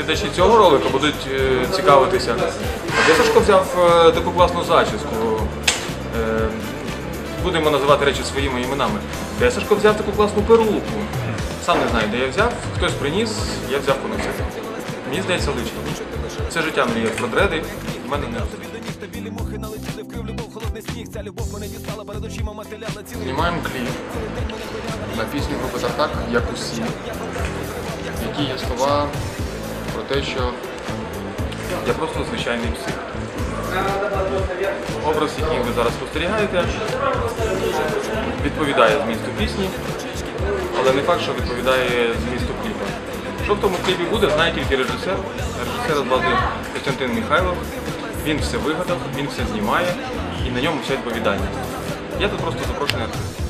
глядачі цього ролика будуть е, цікавитися. Де Сашко взяв е, таку класну зачіску? Е, Будемо називати речі своїми іменами. Де Сашко взяв таку класну перуку? Сам не знаю, де я взяв. Хтось приніс, я взяв поносити. Мені здається, лично. Все життя мріяв про дреди, в мене не Знімаємо кліп на пісню групи Тартак, як усі, в якій є слова про те, що Я просто звичайний псих. Образ, який ви зараз спостерігаєте, відповідає змісту пісні, але не факт, що відповідає змісту кліпу. Що в тому кліпі буде, знає тільки режисер. Режисера звати Костянтин Михайлов. Він все вигадав, він все знімає і на ньому вся відповідальність. Я тут просто запрошений артист.